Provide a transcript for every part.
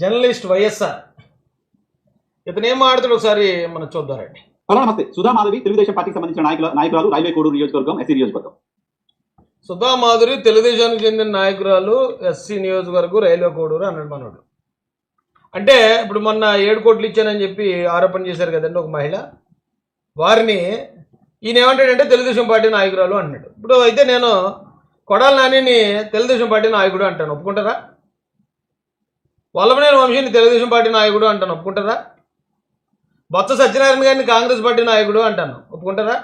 Journalist YSR. ఇతను ఏం మాట్లాడుతాడు ఒకసారి మనం చూద్దారండి హలో నమస్తే. సుధా మాధవి తెలుగుదేశం పార్టీకి సంబంధించిన నాయకుల నాయకురాలు రైల్వే కోడూరు నియోజకవర్గం ఎస్సీ నియోజకవర్గం. సుధా మాధురి తెలుగుదేశానికి చెందిన నాయకురాలు ఎస్సీ నియోజకవర్గం రైల్వే కోడూరు అన్నాడు మనోడు. అంటే ఇప్పుడు మొన్న ఏడు కోట్లు ఇచ్చానని చెప్పి ఆరోపణ చేశారు కదండి ఒక మహిళ. వారిని ఈయన ఏమంటాడంటే తెలుగుదేశం పార్టీ నాయకురాలు అంటున్నాడు ఇప్పుడు అయితే నేను కొడాల నానిని తెలుగుదేశం పార్టీ నాయకుడు అంటాను. ఒప్పుకుంటారా? వల్లభనేని వంశీని తెలుగుదేశం పార్టీ నాయకుడు అంటాను ఒప్పుకుంటారా? బొత్స సత్యనారాయణ గారిని కాంగ్రెస్ పార్టీ నాయకుడు అంటాను ఒప్పుకుంటారా?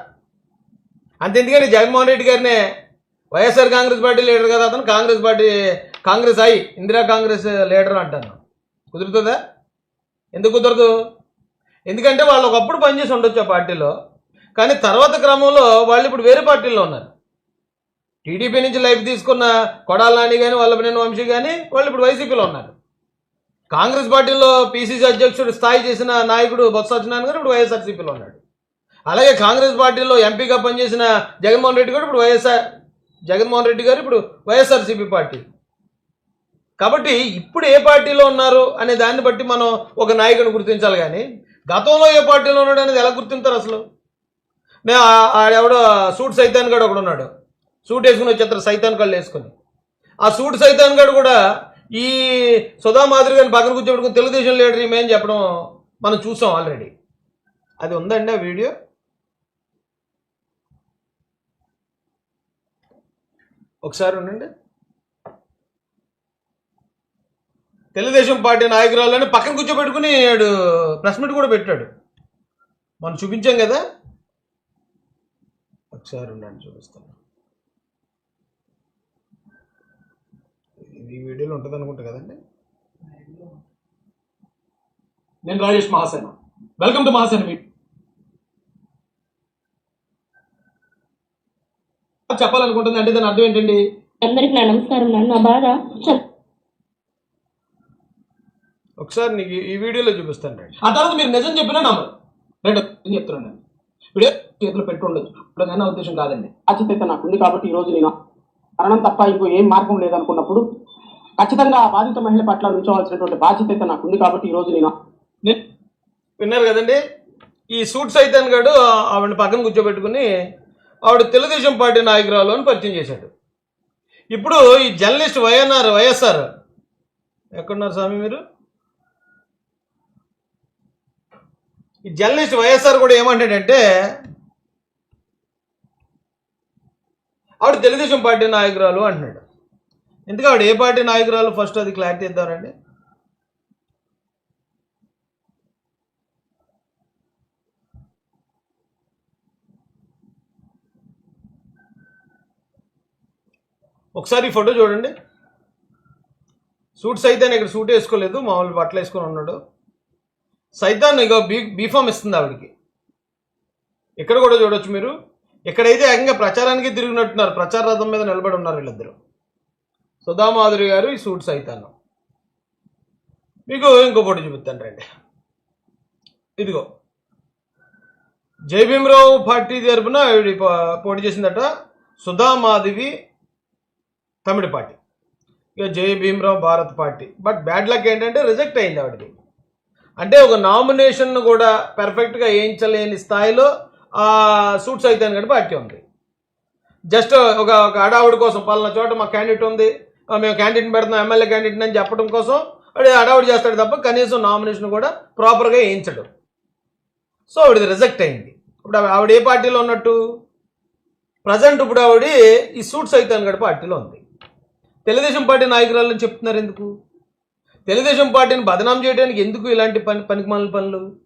అంతెందుకని జగన్మోహన్ రెడ్డి గారినే వైఎస్ఆర్ కాంగ్రెస్ పార్టీ లీడర్ కదా అతను కాంగ్రెస్ పార్టీ కాంగ్రెస్ అయి ఇందిరా కాంగ్రెస్ లీడర్ అంటాను. కుదురుతుందా? ఎందుకు కుదరదు? ఎందుకంటే వాళ్ళు ఒకప్పుడు పనిచేసి ఉండొచ్చు ఆ పార్టీలో కానీ తర్వాత క్రమంలో వాళ్ళు ఇప్పుడు వేరే పార్టీల్లో ఉన్నారు. టీడీపీ నుంచి లైఫ్ తీసుకున్న కొడాల నాని కానీ వల్లభనేని వంశీ కానీ వాళ్ళు ఇప్పుడు వైసీపీలో ఉన్నారు. కాంగ్రెస్ పార్టీలో పీసీసీ అధ్యక్షుడు స్థాయి చేసిన నాయకుడు బొత్స సత్యనారాయణ గారు ఇప్పుడు వైఎస్ఆర్సీపీలో ఉన్నాడు. అలాగే కాంగ్రెస్ పార్టీలో ఎంపీగా పనిచేసిన జగన్మోహన్ రెడ్డి గారు ఇప్పుడు వైఎస్ఆర్ జగన్మోహన్ రెడ్డి గారు ఇప్పుడు వైఎస్ఆర్సీపీ పార్టీ. కాబట్టి ఇప్పుడు ఏ పార్టీలో ఉన్నారు అనే దాన్ని బట్టి మనం ఒక నాయకుని గుర్తించాలి కానీ గతంలో ఏ పార్టీలో ఉన్నాడు అనేది ఎలా గుర్తింటారు అసలు? నేను ఆ- ఆడెవడో సూట్ సైతాన్ గడు ఒకడు ఉన్నాడు. సూట్ వేసుకుని వచ్చేస్తారు సైతాన్ కళ్ళు వేసుకుని. ఆ సూట్ సైతాన్ గడు కూడా ఈ సుధా మాదిరి గారిని పక్కన కూర్చోబెట్టుకుని తెలుగుదేశం లీడర్ ఈమె అని చెప్పడం మనం చూసాం ఆల్రెడీ అది ఉందండి ఆ వీడియో? ఒకసారి ఉండండి. తెలుగుదేశం పార్టీ నాయకురాలని పక్కన కూర్చోబెట్టుకుని వాడు ప్రెస్ మీట్ కూడా పెట్టాడు. మనం చూపించాం కదా? ఒకసారి ఉండండి చూపిస్తాను. ఇది ఈ వీడియోలో ఉంటుంది అనుకుంటా కదండి? నేను Rajesh Mahasena. Welcome to Mahasena meet. చెప్పాలనుకుంటుంది అంటే దాని అర్థం ఏంటండి? అందరికి నా నమస్కారం నా బాధ. చ- ఒకసారి నీకు ఈ- వీడియోలో చూపిస్తాను రండి. ఆ తర్వాత మీరు నిజం చెప్పినా నమ్మరు. రెండు నేను చెప్తున్నాను వీడియో చేతిలో పెట్టుండొచ్చు ఇప్పుడు నా ఉద్దేశం కాదండి. బాధ్యత నాకు ఉంది కాబట్టి ఈ రోజు నేను మరణం తప్ప ఇంకో ఏం మార్గం లేదనుకున్నప్పుడు ఖచ్చితంగా ఆ బాధిత మహిళ పట్ల ఉంచవలసినటువంటి బాధ్యత అయితే నాకు ఉంది కాబట్టి ఈ రోజు నేను విన్నారు కదండి? ఈ సూట్ సైతాన్ గడు ఆవిడని పక్కన కూర్చోబెట్టుకుని ఆవిడ తెలుగుదేశం పార్టీ నాయకురాలు అని పరిచయం చేశాడు. ఇప్పుడు ఈ జర్నలిస్ట్ వైఎన్ఆర్ వైఎస్ఆర్ ఎక్కడున్నారు స్వామి మీరు? ఈ జర్నలిస్ట్ వైఎస్ఆర్ కూడా ఏమంటాడంటే ఆవిడ తెలుగుదేశం పార్టీ నాయకురాలు అంటున్నాడు. ఎందుకు ఆవిడ ఏ పార్టీ నాయకురాలు ఫస్ట్ అది క్లారిటీ ఇద్దామండి ఒకసారి ఈ ఫోటో చూడండి. సూట్ సైతాన్ ఇక్కడ సూట్ వేసుకోలేదు మామూలు బట్టలు వేసుకొని ఉన్నాడు. సైతాన్ ఇక బీ బీఫామ్ ఇస్తుంది ఆవిడకి. ఇక్కడ కూడా చూడొచ్చు మీరు. ఇక్కడైతే ఏకంగా ప్రచారానికి తిరిగినట్టున్నారు ప్రచార రథం మీద నిలబడి ఉన్నారు వీళ్ళిద్దరూ. సుధామాధురి గారు ఈ సూట్స్ అవుతాను మీకు ఇంకో ఫోటో చూపిస్తాను రండి. ఇదిగో. జయభీమరావు పార్టీ తరపున ఆవిడ పో- పోటీ చేసిందట సుధామాధవి తమిళ పార్టీ. ఇక Jaya Bhimrao Bharat party. But bad luck ఏంటంటే రిజెక్ట్ అయింది ఆవిడది. అంటే ఒక నామినేషన్ కూడా పెర్ఫెక్ట్గా వేయించలేని స్థాయిలో ఆ సూట్స్ అయితే కాబట్టి పార్టీ ఉంది. జస్ట్ ఒక ఒక అడావుడి కోసం పలానా చోట మా క్యాండిడేట్ ఉంది. మేము క్యాండిడేట్ పెడుతున్నాం ఎమ్మెల్యే క్యాండిడేట్ అని చెప్పడం కోసం వాడు అడౌట్ చేస్తాడు తప్ప కనీసం నామినేషన్ కూడా ప్రాపర్గా వేయించడు. సో ఆవిడది రిజెక్ట్ అయింది. ఇప్పుడు ఆవిడ- ఆవిడ ఏ పార్టీలో ఉన్నట్టు? ప్రజెంట్ ఇప్పుడు ఆవిడ ఈ సూట్ సైతాన్ గడి పార్టీలో ఉంది. తెలుగుదేశం పార్టీ నాయకురాలని చెప్తున్నారు ఎందుకు? తెలుగుదేశం పార్టీని బదనాం చేయడానికి ఎందుకు ఇలాంటి పని పనికిమాల పనులు?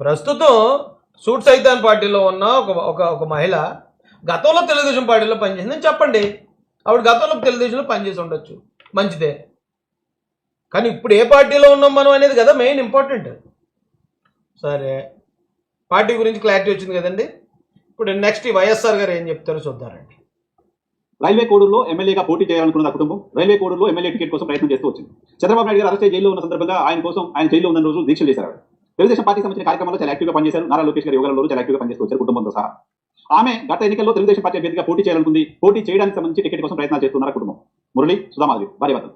ప్రస్తుతం సూట్ సైతాన్ పార్టీలో ఉన్న ఒక ఒక ఒక మహిళ గతంలో తెలుగుదేశం పార్టీలో పనిచేసిందని చెప్పండి. ఆవిడ గతంలో తెలుగుదేశంలో పనిచేసి ఉండొచ్చు. మంచిదే. కానీ ఇప్పుడు ఏ పార్టీలో ఉన్నాం మనం అనేది కదా మెయిన్ ఇంపార్టెంట్ సరే. పార్టీ గురించి క్లారిటీ వచ్చింది కదండి. ఇప్పుడు నెక్స్ట్ ఈ వైఎస్ఆర్ గారు ఏం చెప్తారో చూద్దారండి రైల్వే కోడూరులో ఎమ్మెల్యేగా పోటీ చేయాలనుకున్న కుటుంబం రైల్వే కోడూరులో ఎమ్మెల్యే టికెట్ కోసం ప్రయత్నం చేస్తూ వచ్చింది. చంద్రబాబు నాయుడు గారు అరెస్ట్ జైల్లో ఉన్న సందర్భంగా ఆయన కోసం ఆయన జైల్లో ఉన్న రోజు దీక్షలు చేశారు. తెలుగుదేశం పార్టీకి సంబంధించిన కార్యక్రమంలో చాలా యాక్టివ్గా పనిచేశారు. నారా లోకేష్ గారు యువగలలో చాలా యాక్టివ్గా పనిచేస్తూ వచ్చారు కుటుంబంతో సహా. ఆమె గత ఎన్నికల్లో తెలుగుదేశం పార్టీ అభ్యర్థిగా పోటీ చేయాలనుకుంది. పోటీ చేయడానికి సంబంధించి టికెట్ కోసం ప్రయత్నాలు చేస్తున్నారు కుటుంబం? మురళి సుధామాధవి భార్య భర్తలు.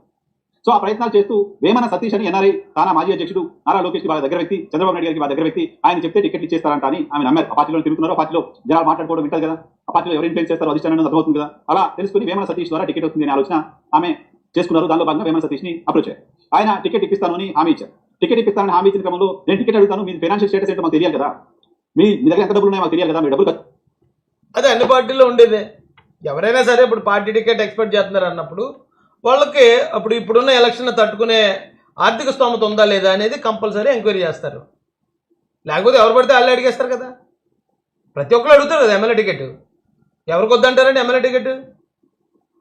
సో ఆ ప్రయత్నాలు చేస్తూ వేమన సతీష్ అని ఎన్ఆర్ఐ తానా మాజీ అధ్యక్షుడు నారా లోకేష్కి వాళ్ళ దగ్గర వ్యక్తి చంద్రబాబు నాయుడు గారికి వాళ్ళ దగ్గర వ్యక్తి ఆయన చెప్తే టికెట్ ఇచ్చేస్తారంట అని ఆమె నమ్మారు. ఆ పార్టీలో తిరుగుతున్నారు ఆ పార్టీలో జనాలు మాట్లాడుకోవడం వింటారు కదా. ఆ పార్టీలో ఎవరు ఇన్ఫ్లుయెన్స్ చేస్తారో అధిష్టానం అర్థమవుతుంది కదా. అలా తెలుసుకుని వేమన సతీష్ ద్వారా టికెట్ వస్తుంది అనే ఆలోచన ఆమె చేసుకున్నారు. దానిలో భాగంగా వేమన సతీష్ని అప్రోచ్ అయ్యారు. ఆయన టికెట్ ఇప్పిస్తాను అని హామీ ఇచ్చారు. టికెట్ ఇప్పిస్తానని హామీ ఇచ్చిన క్రమంలో నేను టికెట్ అడుగుతాను మీ ఫైనాన్షియల్ స్టేటస్ ఏంటో మాకు తెలియాలి కదా. మీ మీ దగ్గర ఎంత డబ్బులు ఉన్నాయో మాకు తెలియాలి కదా. మీ డబ్బులు అదే అన్ని పార్టీల్లో ఉండేదే. ఎవరైనా సరే ఇప్పుడు పార్టీ టికెట్ ఎక్స్పెక్ట్ చేస్తున్నారు అన్నప్పుడు వాళ్ళకి అప్పుడు ఇప్పుడున్న ఎలక్షన్ తట్టుకునే ఆర్థిక స్తోమత ఉందా లేదా అనేది కంపల్సరీ ఎంక్వైరీ చేస్తారు. లేకపోతే ఎవరు పడితే వాళ్ళు అడిగేస్తారు కదా. ప్రతి ఒక్కరు అడుగుతారు కదా ఎమ్మెల్యే టికెట్. ఎవరికి వద్దంటారండి ఎమ్మెల్యే టికెట్?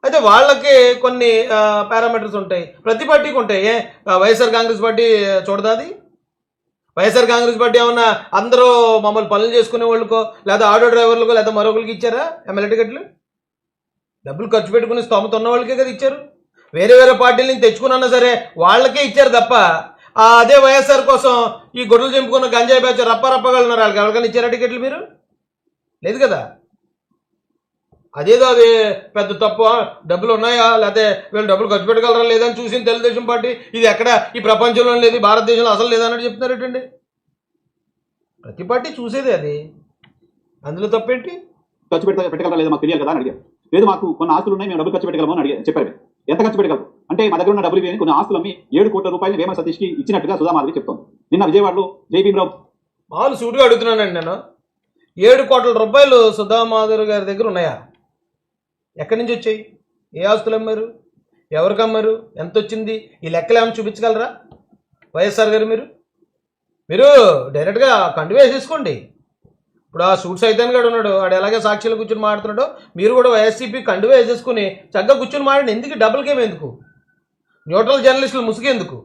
అయితే వాళ్ళకి కొన్ని పారామీటర్స్ ఉంటాయి. ప్రతి పార్టీకి ఉంటాయి. ఏ వైఎస్ఆర్ కాంగ్రెస్ పార్టీ చూడదా అది? వైఎస్ఆర్ కాంగ్రెస్ పార్టీ ఏమన్నా అందరూ మమ్మల్ని పనులు చేసుకునే వాళ్ళకో లేదా ఆటో డ్రైవర్లకో లేదా మరొకరికి ఇచ్చారా ఎమ్మెల్యే టికెట్లు? డబ్బులు ఖర్చు పెట్టుకుని స్తోమత ఉన్న వాళ్ళకే కదా ఇచ్చారు. వేరే వేరే పార్టీల నుంచి తెచ్చుకున్నా సరే వాళ్ళకే ఇచ్చారు తప్ప అదే వైఎస్ఆర్ కోసం ఈ గొడ్డలు చెంపుకున్న గంజాయి బ్యాచ్ రప్ప రప్పగలున్నారు వాళ్ళకి ఎవరికైనా ఇచ్చారా టికెట్లు మీరు? లేదు కదా? అదేదో అది పెద్ద తప్పు. డబ్బులు ఉన్నాయా? లేకపోతే వీళ్ళు డబ్బులు ఖర్చు పెట్టగలరా లేదని చూసిన తెలుగుదేశం పార్టీ? ఇది ఎక్కడ? ఈ ప్రపంచంలో లేదు భారతదేశంలో అసలు లేదన్నట్టు చెప్తున్నారు ఏంటండి ప్రతి పార్టీ చూసేదే అది. అందులో తప్పేంటి? ఖర్చు పెట్ట పెట్టగలరా లేదా మాకు తెలియాలి కదా అని అడిగారు. లేదు మాకు కొన్ని ఆస్తులు ఉన్నాయి మేము డబ్బులు ఖర్చు పెట్టగలము అని అడిగారు. చెప్పారు. ఎంత ఖర్చు పెట్టగలరు? అంటే మా దగ్గర ఉన్న డబ్బులు ఇవి కొన్ని ఆస్తులు అమ్మి ఏడు కోట్ల రూపాయలు వేమ సతీష్కి ఇచ్చినట్టుగా సుధామాధవి చెప్తోంది. నిన్న విజయవాడలో భీమరావు మామూలు సూటుగా అడుగుతున్నానండి నేను. ఏడు కోట్ల రూపాయలు సుధామాధురి గారి దగ్గర ఉన్నాయా? ఎక్కడి నుంచి వచ్చాయి? ఏ ఆస్తులు అమ్మారు? ఎవరికి అమ్మారు? ఎంత వచ్చింది ఈ లెక్కలు ఏమైనా చూపించగలరా? వైఎస్ఆర్ గారు మీరు? మీరు డైరెక్ట్గా కండు వేసేసుకోండి. ఇప్పుడు ఆ సూట్ సైతాన్ గారు ఉన్నాడు వాడు ఎలాగే సాక్షులు కూర్చొని మాడుతున్నాడో మీరు కూడా వైఎస్సీపీ కండు వేసేసుకుని చక్కగా కూర్చొని మాడండి ఎందుకు డబుల్ గేమ్ ఎందుకు? న్యూట్రల్ జర్నలిస్టులు ముసుగేందుకు?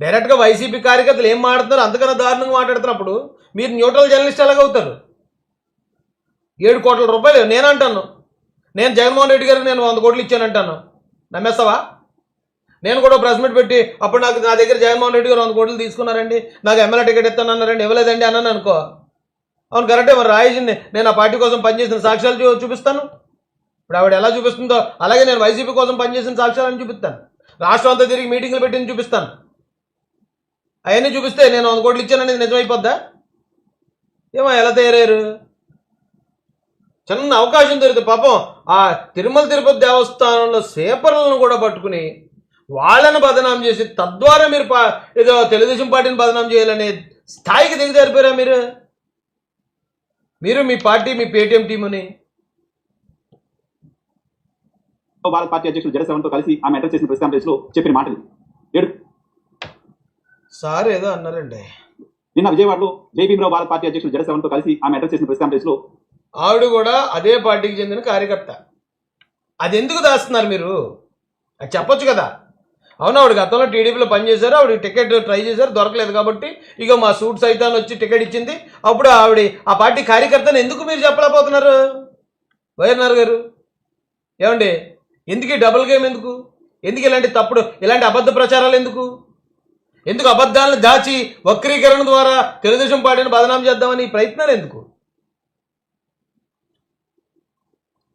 డైరెక్ట్గా వైసీపీ కార్యకర్తలు ఏం మాట్లాడుతున్నారు అంతకన్నా దారుణంగా మాట్లాడుతున్నప్పుడు మీరు న్యూట్రల్ జర్నలిస్ట్ ఎలాగవుతారు? ఏడు కోట్ల రూపాయలు నేను అంటాను. నేను జగన్మోహన్ రెడ్డి గారికి నేను వంద కోట్లు ఇచ్చానంటాను నమ్మేస్తావా? నేను కూడా ప్రెస్ మీట్ పెట్టి అప్పుడు నాకు నా దగ్గర జగన్మోహన్ రెడ్డి గారు వంద కోట్లు తీసుకున్నారండి నాకు ఎమ్మెల్యే టికెట్ ఇస్తాను అన్నారండి ఇవ్వలేదండి అన్నాను అనుకో. అవును కరెక్టే మరి రాయిజీని నేను ఆ పార్టీ కోసం పనిచేసిన సాక్ష్యాలు చూ- చూపిస్తాను. ఇప్పుడు ఆవిడ ఎలా చూపిస్తుందో అలాగే నేను వైసీపీ కోసం పనిచేసిన సాక్ష్యాలను చూపిస్తాను. రాష్ట్రం అంతా తిరిగి మీటింగ్లు పెట్టి చూపిస్తాను. అవన్నీ చూపిస్తే నేను వంద కోట్లు ఇచ్చాననేది నిజమైపోద్దా? ఏమో ఎలా తయారయ్యారు? చిన్న అవకాశం దొరికితే పాపం ఆ తిరుమల తిరుపతి దేవస్థానంలో సేపర్లను కూడా పట్టుకుని వాళ్ళని బదనాం చేసి తద్వారా మీరు పా- ఏదో తెలుగుదేశం పార్టీని బదనాం చేయాలనే స్థాయికి దిగజారిపోయారా మీరు? మీరు మీ పార్టీ మీ పేటీఎం టీముని? భారత పార్టీ అధ్యక్షుడు జడసేవన్తో కలిసి ఆమె అడ్రస్ చేసిన ప్రెస్ కాన్ఫరెన్స్లో చెప్పిన మాటలు. ఏడు. సార్ ఏదో అన్నారండి. నిన్న విజయవాడలో జై భీమరావు భారత పార్టీ అధ్యక్షుడు జడసేవన్తో కలిసి ఆమె అడ్రస్ చేసిన ప్రెస్ కాన్ఫరెన్స్లో ఆవిడ కూడా అదే పార్టీకి చెందిన కార్యకర్త. అది ఎందుకు దాస్తున్నారు మీరు? అది చెప్పొచ్చు కదా. అవును ఆవిడ గతంలో టీడీపీలో పనిచేశారు ఆవిడ టికెట్ ట్రై చేశారు దొరకలేదు కాబట్టి ఇక మా సూట్ సైతాన్ వచ్చి టికెట్ ఇచ్చింది. అప్పుడు ఆవిడ ఆ పార్టీ కార్యకర్తను ఎందుకు మీరు చెప్పలేకపోతున్నారు? వైఎన్ఆర్ గారు? ఏమండి? ఎందుకు డబుల్ గేమ్ ఎందుకు? ఎందుకు ఇలాంటి తప్పుడు ఇలాంటి అబద్ధ ప్రచారాలు ఎందుకు? ఎందుకు అబద్ధాలను దాచి వక్రీకరణ ద్వారా తెలుగుదేశం పార్టీని బదనాం చేద్దామని ఈ ప్రయత్నాలు ఎందుకు?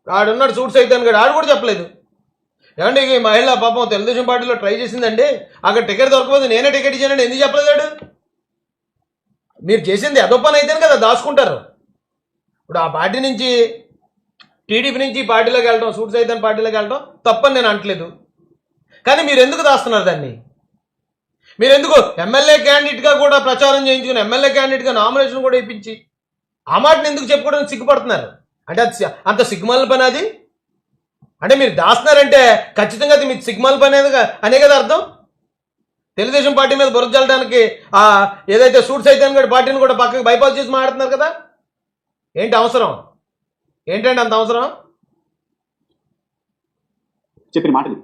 ఆడున్నాడు సూట్ సైతాన్ గడు ఆడు కూడా చెప్పలేదు. ఏమండి ఈ మహిళ పాపం తెలుగుదేశం పార్టీలో ట్రై చేసిందండి. అక్కడ టికెట్ దొరకకపోతే నేనే టికెట్ ఇచ్చానండి. ఎందుకు చెప్పలేదాడు మీరు చేసింది అదో పని అయితేనే కదా దాచుకుంటారు. ఇప్పుడు ఆ పార్టీ నుంచి టీడీపీ నుంచి పార్టీలోకి వెళ్ళడం సూట్ సైతాన్ పార్టీలోకి వెళ్ళడం తప్పని నేను అంటలేదు కానీ మీరు ఎందుకు దాస్తున్నారు దాన్ని? మీరు ఎందుకు ఎమ్మెల్యే క్యాండిడేట్గా కూడా ప్రచారం చేయించుకుని ఎమ్మెల్యే క్యాండిడేట్గా నామినేషన్ కూడా ఇప్పించి ఆ మాటను ఎందుకు చెప్పుకోవడానికి సిగ్గుపడుతున్నారు? అంటే అది అంత సిగ్మల్ పని అది? అంటే మీరు దాస్తున్నారంటే ఖచ్చితంగా అది మీ సిగ్గుమాల పని అనే కదా అర్థం? తెలుగుదేశం పార్టీ మీద బురద చల్లడానికి ఆ ఏదైతే సూట్స్ అయితే కూడా పార్టీని కూడా పక్కకి బైపాస్ చేసి మాట్లాడుతున్నారు కదా? ఏంటి అవసరం? ఏంటండి అంత అవసరం? చెప్పిన మాటలు.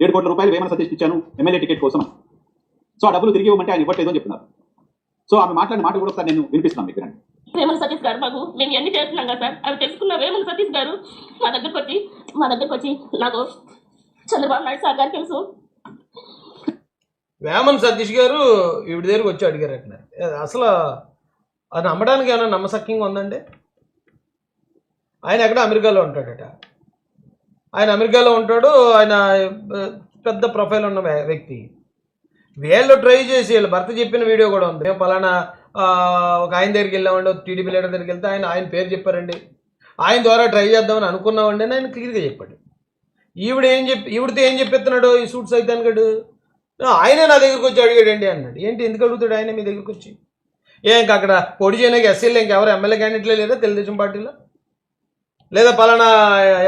ఏడు కోట్ల రూపాయలు వేమన సతీష్ ఇచ్చాను ఎమ్మెల్యే టికెట్ కోసం సో ఆ డబ్బులు తిరిగి ఇవ్వమంటే ఆయన ఇవ్వట్లేదు అని చెప్తున్నారు. సో ఆమె మాట్లాడిన మాట కూడా ఒకసారి నేను వినిపిస్తున్నాను మీకు వేమల సతీష్ గారు మాకు మేము ఎన్ని చేస్తున్నాం కదా సార్. అవి తెలుసుకున్న వేమల సతీష్ గారు? మా దగ్గరకు వచ్చి మా దగ్గరకు వచ్చి నాకు చంద్రబాబు నాయుడు సార్ గారు తెలుసు. వేమన్ సతీష్ గారు ఈవిడ దగ్గరికి వచ్చి అడిగారు అట్లా అసలు అది నమ్మడానికి ఏమైనా నమ్మసక్యంగా ఉందండి? ఆయన ఎక్కడ అమెరికాలో ఉంటాడట. ఆయన అమెరికాలో ఉంటాడు ఆయన పెద్ద ప్రొఫైల్ ఉన్న వ్యక్తి. వీళ్ళు ట్రై చేసి వీళ్ళు భర్త చెప్పిన వీడియో కూడా ఉంది. మేము పలానా ఒక ఆయన దగ్గరికి వెళ్ళామండి టీడీపీ లీడర్ దగ్గరికి వెళ్తే ఆయన ఆయన పేరు చెప్పారండి. ఆయన ద్వారా ట్రై చేద్దామని అనుకున్నామండి అని ఆయన క్లియర్గా చెప్పాడు. ఈవిడ ఏం చెప్పి ఈవిడితో ఏం చెప్పిస్తున్నాడు? ఈ సూట్స్ అయితే అనగాడు ఆయనే నా దగ్గరికి వచ్చి అడిగాడండి అన్నాడు. ఏంటి ఎందుకు అడుగుతాడు ఆయన మీ దగ్గరికి వచ్చి? ఏ ఇంకా అక్కడ పొడి చేయడానికి ఎస్సీలు ఇంకెవరు ఎమ్మెల్యే క్యాండిడేట్లే లేదా తెలుగుదేశం పార్టీలో? లేదా పలానా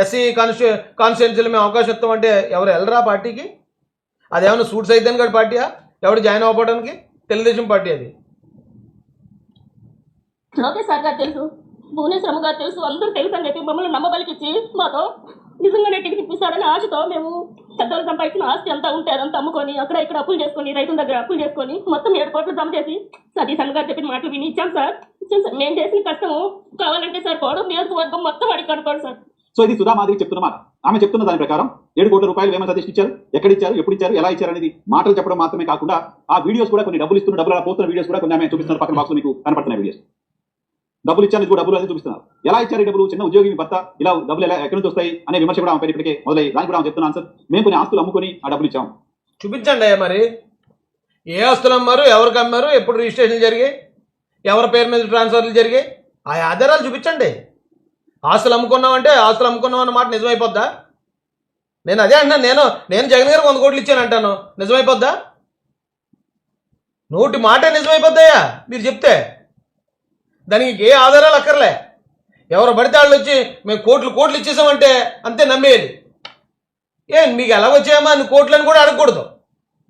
ఎస్సీ కాన్స్టి కాన్స్టిట్యున్సీలో మేము అవకాశం ఇస్తామంటే ఎవరు వెళ్ళరా పార్టీకి? అదేమన్నా సూట్స్ అయితే కాదు పార్టీయా? ఎవడు జాయిన్ అవ్వడానికి తెలుగుదేశం పార్టీ అది. లోకేష్ సార్ గారు తెలుసు భువనేశ్వరం గారు తెలుసు అందరూ తెలుసు అని చెప్పి మమ్మల్ని నమ్మబలికిచ్చి మాతో నిజంగానే టికెట్ ఇప్పిస్తారని ఆశతో మేము పెద్దలు సంపాదించిన ఆస్తి అంతా ఉంటే అదంతా అమ్ముకొని అక్కడ ఇక్కడ అప్పులు చేసుకొని రైతుల దగ్గర అప్పులు చేసుకొని మొత్తం ఏడు కోట్లు జమ చేసి సతీష్ అన్న గారు చెప్పిన మాటలు విని ఇచ్చాం సార్. ఇచ్చాం సార్. మేము చేసిన కష్టము కావాలంటే సార్ పోవడం నియోజకవర్గం మొత్తం అడిగి కనుకోండి సార్. సో ఇది సుధా మాదిరి చెప్తున్న ఆమె చెప్తున్న దాని ప్రకారం ఏడు కోట్ల రూపాయలు ఏమైనా సతీష్ ఇచ్చారు. ఎక్కడ ఇచ్చారు? ఎప్పుడు ఇచ్చారు? ఎలా ఇచ్చారు అనేది మాటలు చెప్పడం మాత్రమే కాకుండా ఆ వీడియోస్ కూడా కొన్ని డబ్బులు ఇస్తున్న డబ్బులు అలా పోతున్న వీడియోస్ కూడా కొన్ని ఆమె చూపిస్తున్నారు పక్కన బాక్స్ మీకు కనపడుతున్న వీడియోస్. డబ్బులు ఇచ్చారు ఇదిగో డబ్బులు అని చూపిస్తున్నారు? ఎలా ఇచ్చారు డబ్బులు? చిన్న ఉద్యోగి భర్త ఇలా డబ్బులు ఎలా ఎక్కడి నుంచి వస్తాయి? అనే విమర్శ కూడా ఆమె ఇప్పటికే మొదలై దానికి కూడా ఆమె చెప్తున్న ఆన్సర్ మేము కొన్ని ఆస్తులు అమ్ముకొని ఆ డబ్బులు ఇచ్చాం. చూపించండి అయ్యా మరి. ఏ ఆస్తులు అమ్మారు ఎవరికి అమ్మారు ఎప్పుడు రిజిస్ట్రేషన్ జరిగాయి ఎవరి పేరు మీద ట్రాన్స్ఫర్లు జరిగాయి ఆ ఆధారాలు చూపించండి. ఆస్తులు అమ్ముకున్నామంటే ఆస్తులు అమ్ముకున్నాం అన్నమాట నిజమైపోద్దా? నేను అదే అంటున్నాను నేను నేను జగన్ గారు వంద కోట్లు ఇచ్చాను అంటాను. నిజమైపోద్దా? నోటి మాట నిజమైపోద్దాయా మీరు చెప్తే. దానికి ఏ ఆధారాలు అక్కర్లే. ఎవరు పడితే వాళ్ళు వచ్చి మేము కోట్లు కోట్లు ఇచ్చేసామంటే అంతే నమ్మేయాలి ఏ మీకు ఎలా వచ్చాయమ్మా? అని కోట్లని కూడా అడగకూడదు.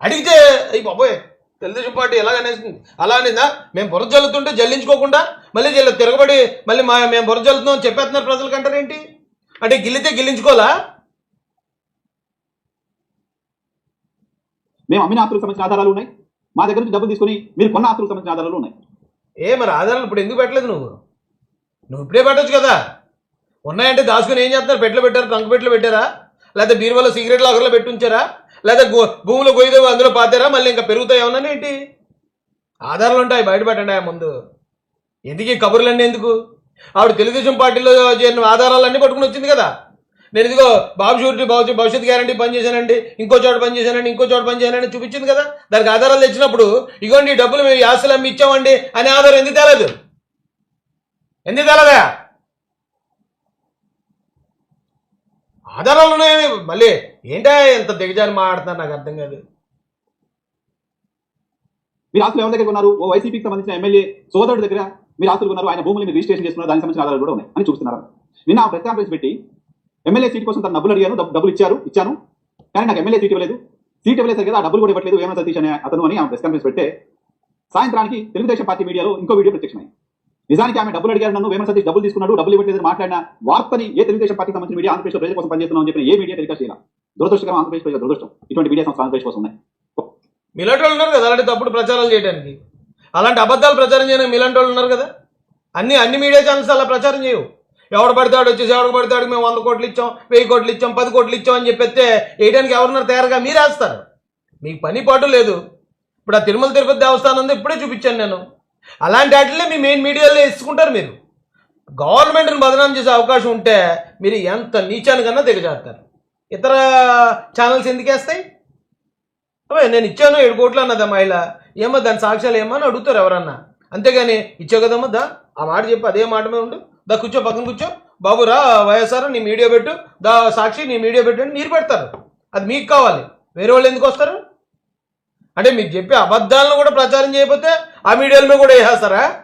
అడిగితే అయ్యి బాబోయ్ తెలుగుదేశం పార్టీ ఎలా అనేసింది? అలా అనిందా? మేము బుర్ర జల్లుతుంటే జల్లించుకోకుండా మళ్ళీ జల్లు తిరగబడి మళ్ళీ మా మేము బుర్ర జల్లుతున్నాం అని చెప్పేస్తున్నారు ప్రజలకు అంటారేంటి అంటే గిల్లితే గిల్లించుకోవాలా? మేము అమ్మిన ఆస్తులకు సంబంధించిన ఆధారాలు ఉన్నాయి. మా దగ్గర నుంచి డబ్బులు తీసుకొని మీరు కొన్న ఆస్తులకు సంబంధించిన ఆధారాలు ఉన్నాయి. ఏ మరి ఆధారాలు ఇప్పుడు ఎందుకు పెట్టలేదు నువ్వు? నువ్వు ఇప్పుడే పెట్టచ్చు కదా. ఉన్నాయంటే దాచుకుని ఏం చేస్తున్నారు? పెట్టలు పెట్టారు? ట్రంక్ పెట్టలు పెట్టారా? లేకపోతే బీరువాలో సిగరెట్ లాకర్లో పెట్టుంచారా లేదా గో భూమిలో గొయ్యదో అందులో పాతారా? మళ్ళీ ఇంకా పెరుగుతాయి ఏమన్నా ఏంటి? ఆధారాలు ఉంటాయి బయట పెట్టండి ఆ ముందు. ఎందుకు ఈ కబుర్లన్నీ ఎందుకు? ఆవిడ తెలుగుదేశం పార్టీలో చేరిన ఆధారాలన్నీ పట్టుకుని వచ్చింది కదా. నేను ఇదిగో బాబు షూరిటీ భవిష్యత్ భవిష్యత్ గ్యారంటీ పనిచేశానండి ఇంకో చోట పనిచేశానండి ఇంకో చోట పనిచేయాలని చూపించింది కదా? దానికి ఆధారాలు తెచ్చినప్పుడు ఇగోండి ఈ డబ్బులు మేము ఈ ఆస్తులు అమ్మి ఇచ్చామండి అనే ఆధారం ఎందుకు తేలేదు? ఎందుకు తేలదా? ఆధారాలు ఉన్నాయని మళ్ళీ ఏంటా ఎంత దిగజారి మాట్లాడుతున్నారు? నాకు అర్థం కాదు. మీరు ఆస్తులు ఎవరి దగ్గర ఉన్నారు ఓ వైసీపీకి సంబంధించిన ఎమ్మెల్యే సోదరుడి దగ్గర మీరు ఆస్తులు ఉన్నారు ఆయన భూములు మీరు రిజిస్ట్రేషన్ చేసుకున్నారు దానికి సంబంధించిన ఆధారాలు కూడా ఉన్నాయి అని చూస్తున్నారు. నిన్న ఆ ప్రెస్ కాన్ఫరెన్స్ పెట్టి ఎమ్మెల్యే సీట్ కోసం తన డబ్బులు అడిగాను డబ్బులు ఇచ్చారు ఇచ్చాను. కానీ నాకు ఎమ్మెల్యే సీట్ ఇవ్వలేదు. సీట్ ఇవ్వలేదు కదా ఆ డబ్బులు కూడా ఇవ్వట్లేదు ఏమైనా సతీష్ అనే అతను అని ఆమె ప్రెస్ కాన్ఫరెన్స్ పెడితే సాయంత్రానికి తెలుగుదేశం పార్టీ మీడియాలో ఇంకో వీడియో ప్రత్యక్షమైంది. నిజానికి ఆమె డబ్బులు అడిగారు నన్ను వేమన సతీష్ డబ్బులు తీసుకున్నాడు డబ్బులు ఇవ్వట్లేదు మాట్లాడిన వార్తని ఏ తెలుగుదేశం పార్టీకి సంబంధించిన మీడియా ఆంధ్రప్రదేశ్ ప్రజల కోసం పనిచేస్తున్నాం అని చెప్పిన ఏ మీడియా టెలికాస్ట్ చేయాలి. దురదృష్టకరం ఆంధ్రప్రదేశ్ ప్రజల దురదృష్టం. ఇటువంటి మీడియా సంస్థ ఆంధ్రప్రదేశ్ కోసం ఉన్నాయి. మీలాంటి వాళ్ళు ఉన్నారు కదా అలాంటి తప్పుడు ప్రచారాలు చేయడానికి అలాంటి అబద్ధాలు ప్రచారం చేయడం మీలాంటి వాళ్ళు ఉన్నారు కదా. అన్ని అన్ని మీడియా ఛానల్స్ అలా ప్రచారం చేయవు. ఎవడు పడతాడు వచ్చేసి ఎవడు పడతాడు మేము వంద కోట్లు ఇచ్చాం వెయ్యి కోట్లు ఇచ్చాం పది కోట్లు ఇచ్చాం అని చెప్పేస్తే వేయడానికి ఎవరున్నారు? తయారుగా మీరేస్తారు మీకు పని పాటు లేదు. ఇప్పుడు ఆ తిరుమల తిరుపతి దేవస్థానం ఉంది ఇప్పుడే చూపించాను నేను. అలాంటి వాటిని మీ మెయిన్ మీడియాలో ఇసుకుంటారు మీరు. గవర్నమెంట్ని బదనాం చేసే అవకాశం ఉంటే మీరు ఎంత నీచానికన్నా దిగజారుతారు. ఇతర ఛానల్స్ ఎందుకు వేస్తాయి? అవే నేను ఇచ్చాను ఏడు కోట్లు అన్నదా మహిళ. ఏమో దాని సాక్ష్యాలు ఏమో అని అడుగుతారు ఎవరన్నా. అంతేగాని ఇచ్చావు కదమ్మా దా ఆ మాట చెప్పి అదే మాట మీద ఉండు. దా కూర్చో పక్కన కూర్చో. బాబు రా వైఎస్ఆర్ నీ మీడియా పెట్టు. దా సాక్షి నీ మీడియా పెట్టు అని మీరు పెడతారు. అది మీకు కావాలి. వేరే వాళ్ళు ఎందుకు వస్తారు? అంటే మీకు చెప్పే అబద్ధాలను కూడా ప్రచారం చేయకపోతే ఆ మీడియాల మీద కూడా వేసేస్తారా?